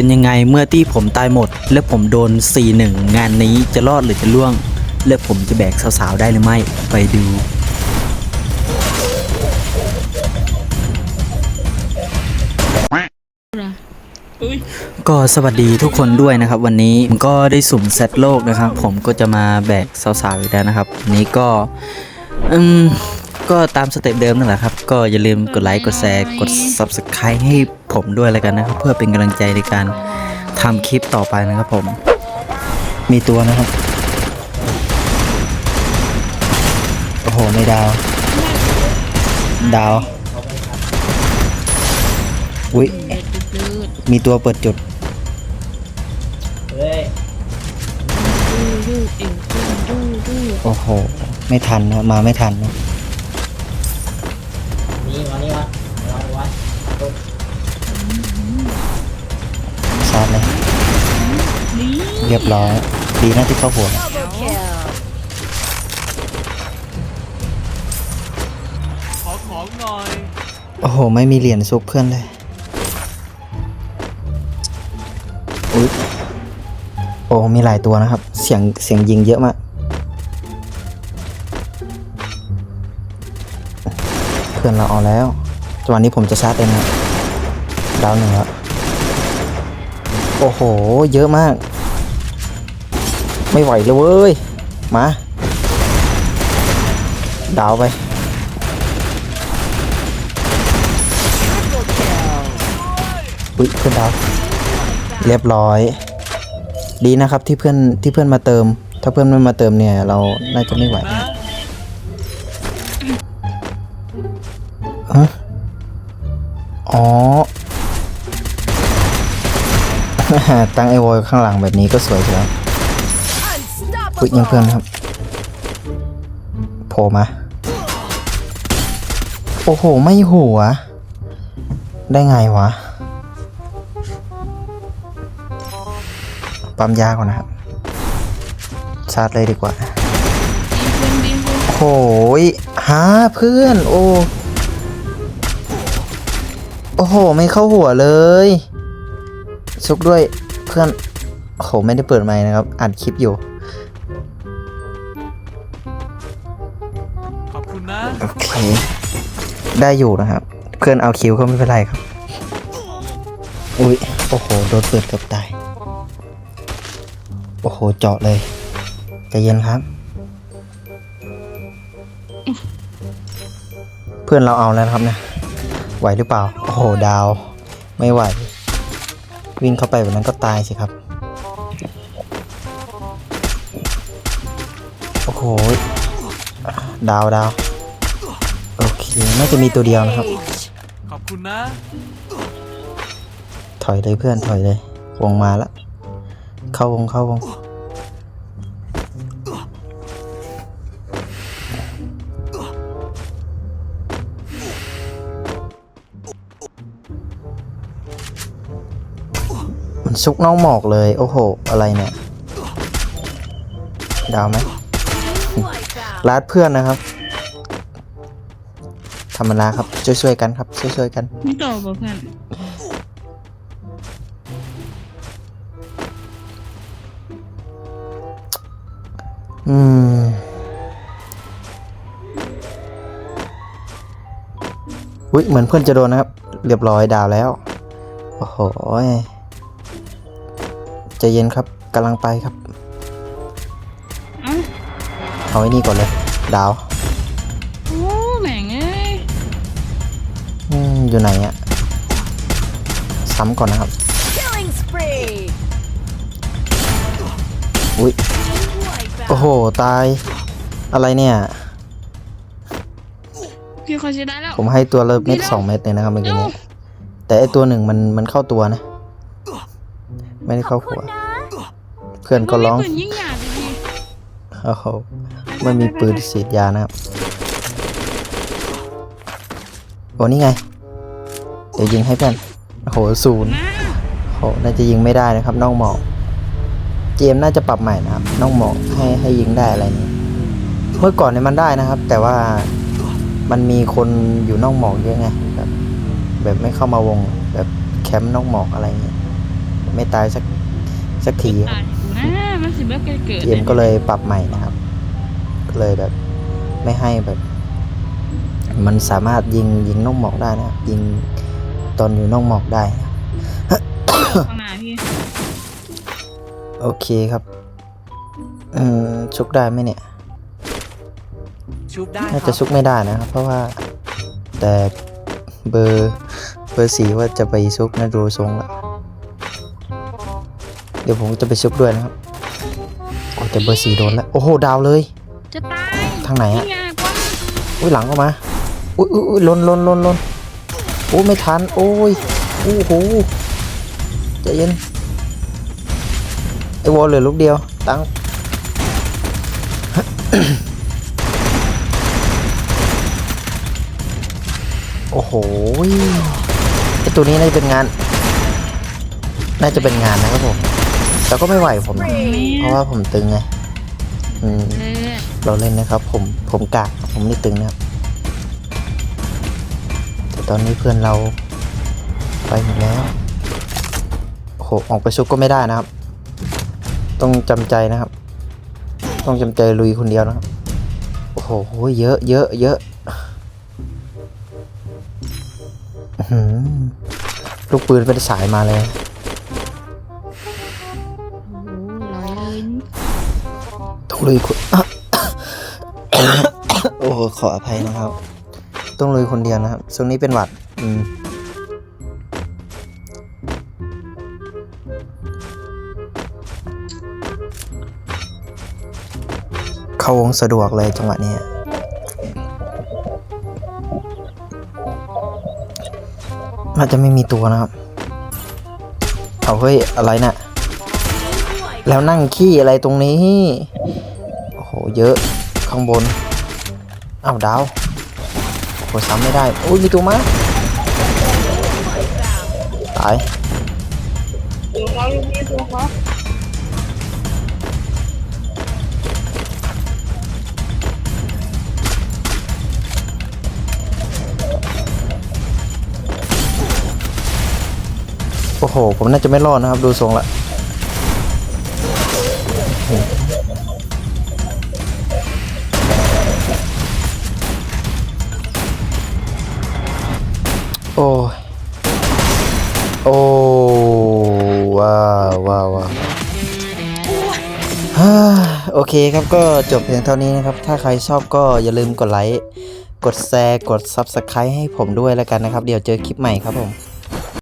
เป็นยังไงเมื่อที่ผมตายหมด และผมโดน 4-1 งานนี้จะรอดหรือจะล่วง และผมจะแบกสาวๆได้หรือไม่ไปดูก็สวัสดีทุกคนด้วยนะครับ วันนี้ผมก็ได้สุ่มเซตโลกนะครับ ผมก็จะมาแบกสาวๆอีกแล้วนะครับนนี้ก็อืม ก็ตามสเต็ปเดิมนั่นแหละครับ ก็อย่าลืมกดไลค์ กดแชร์ กด Subscribe ให้ผมด้วยแล้วกันนะครับ เพื่อเป็นกำลังใจในการทำคลิปต่อไปนะครับผม มีตัวนะครับ โอ้โห ไม่ดาว ดาว อุ้ยเด็ดดืดมีตัวเปิดจุดดูดูเอวดูดูดูโอ้โห ไม่ทันนะมาไม่ทันนะ ซาดเลยนี่เรียบร้อย ดีนะที่เข้าหัว ขอของหน่อย โอ้โห ไม่มีเหรียญซุปเพื่อนเลย อุ๊ยโอ้ มีหลายตัวนะครับ เสียง เสียงยิงเยอะมาก เพื่อนเราเอาแล้ว จังหวะนี้ผมจะชาร์จเองนะดาวหนึ่งแล้วโอ้โห เยอะมาก ไม่ไหวเลยเว้ย มา ดาวไป อุ๊ยเพื่อนดาว เรียบร้อย ดีนะครับที่เพื่อนที่เพื่อนมาเติม ถ้าเพื่อนไม่มาเติมเนี่ย เราน่าจะไม่ไหว อ๋อตั้งไอวอยข้างหลังแบบนี้ก็สวยใช่ไหมอุ๊ยยังเพื่อนครับโผล่มา โอ้โห ไม่หัว ได้ไงวะ ปั๊มยาก่อนนะครับ ชาร์จเลยดีกว่าดีขึ้โหยหาเพื่อน โอ้ โอ้โห ไม่เข้าหัวเลยซุกด้วยเพื่อนโอ้โห ไม่ได้เปิดไมค์นะครับ อัดคลิปอยู่ ขอบคุณนะ โอเค ได้อยู่นะครับ เพื่อนเอาคิวก็ไม่เป็นไรครับ อุ้ย โอ้โห โดนเปิดเกือบตาย โอ้โห เจาะเลยใจเย็นครับ เพื่อนเราเอาแล้วนะครับเนี่ย ไหวหรือเปล่า โอ้โห ดาว ไม่ไหว วิ่งเข้าไปแบบนั้นก็ตายสิครับ โอ้โห ดาวดาว โอเค น่าจะมีตัวเดียวนะครับ ขอบคุณนะ ถอยเลยเพื่อนถอยเลย วงมาแล้ว เข้าวงเข้าวง ซุกน้องหมอกเลย โอ้โห อะไรเนี่ย ดาวไหมลาดเพื่อนนะครับธรรมดาครับ ช่วยๆกันครับ ช่วยๆกันนี่ต่อป่ะเพื่อนอืมอุ้ยเหมือนเพื่อนจะโดนนะครับ เรียบร้อยดาวแล้ว โอ้โห ใจเย็นครับกำลังไปครับ เอ้าเอาไอ้นี่ก่อนเลย ดาวโอ้แม่งเอ้ยอืมอยู่ไหนอะซ้ำก่อนนะครับ Killing spree! อุ้ยโอ้โห ตาย อะไรเนี่ย พี่เขาจะได้แล้ว ผมให้ตัวเริ่มเม็ดสองเม็ดเลยนะครับเมื่อกี้เนี้แต่ไอตัวหนึ่งมันมันเข้าตัวนะ ไม่ได้เข้าหัวเพื่อนก็ร้องไม่ปืนยิ่งหยาบดิพี่โอ้โหไม่มีปืนฉีดยานะครับโอ้นี่ไง เดี๋ยวยิงให้เพื่อนโอ้โหศูนย์นะโอ้โหน่าจะยิงไม่ได้นะครับน้องหมอกเกมน่าจะปรับใหม่นะครับน้องหมอกให้ให้ยิงได้อะไรนี้เมื่อก่อนเนี่ยมันได้นะครับ แต่ว่ามันมีคนอยู่นอกหมอกเยอะไงแบบแบบไม่เข้ามาวงแบบแคมป์นอกหมอกอะไรอย่างเงี้ย ไม่ตายสักสักทีครับตายนะมันสิเมื่อเกิดเกิดเกมก็เลยปรับใหม่นะครับ ก็เลยแบบไม่ให้แบบ มันสามารถยิงยิงนอกหมอกได้นะครับยิงตอนอยู่นอกหมอกได้นะข้างหน้าพี่โอเคครับอืมชุกได้ไหมเนี่ย ชุบได้น่าจะชุกไม่ได้นะครับ เพราะว่าแต่เบอร์เบอร์สีว่าจะไปชุกนะดูทรงละเดี๋ยวผมจะไปชุกด้วยนะครับโอ้แต่เบอร์สีโดนแล้ว โอ้โห ดาวเลย จะตายทางไหนอะ นี่ไงกว้างอุ้ยหลังเข้ามาอุ้ยอุ้ยอุ้ยลนลนลนลนโอ้ไม่ทัน โอ้ย โอ้โหใจเย็น ไอวอลเหลือลูกเดียว ตั้ง โอ้โหไอตัวนี้น่าจะเป็นงาน น่าจะเป็นงานนะครับผม แต่ก็ไม่ไหวผมนะเพราะว่าผมตึงไงอืมเออเราเล่นนะครับ ผมผมกากผมนี่ตึงนะครับแต่ตอนนี้เพื่อนเราไปหมดแล้วโอ้โหออกไปชุกก็ไม่ได้นะครับ ต้องจำใจนะครับ ต้องจำใจลุยคนเดียวนะครับโอ้โหเยอะเยอะเยอะอื้อหือลูกปืนเป็นสายมาเลย ลุยโอ้ขออภัยนะครับ ต้องลุยคนเดียวนะครับช่วงนี้เป็นหวัด อืมเข้าวงสะดวกเลยจังหวะนี้น่าจะไม่มีตัวนะครับเอาเฮ้ย อะไรน่ะ แล้วนั่งขี้อะไรตรงนี้ เยอะข้างบนอ้าวดาวโอ้โหซ้ำไม่ได้อุ้ยมีตัวมาตายโอ้โห ผมน่าจะไม่รอดนะครับ ดูทรงละ โอ้โอ้ว้าวว้าวว้าวโอเคครับก็จบเพียงเท่านี้นะครับ ถ้าใครชอบก็อย่าลืมกดไลค์ กดแชร์ กด Subscribe ให้ผมด้วยแล้วกันนะครับ เดี๋ยวเจอคลิปใหม่ครับผม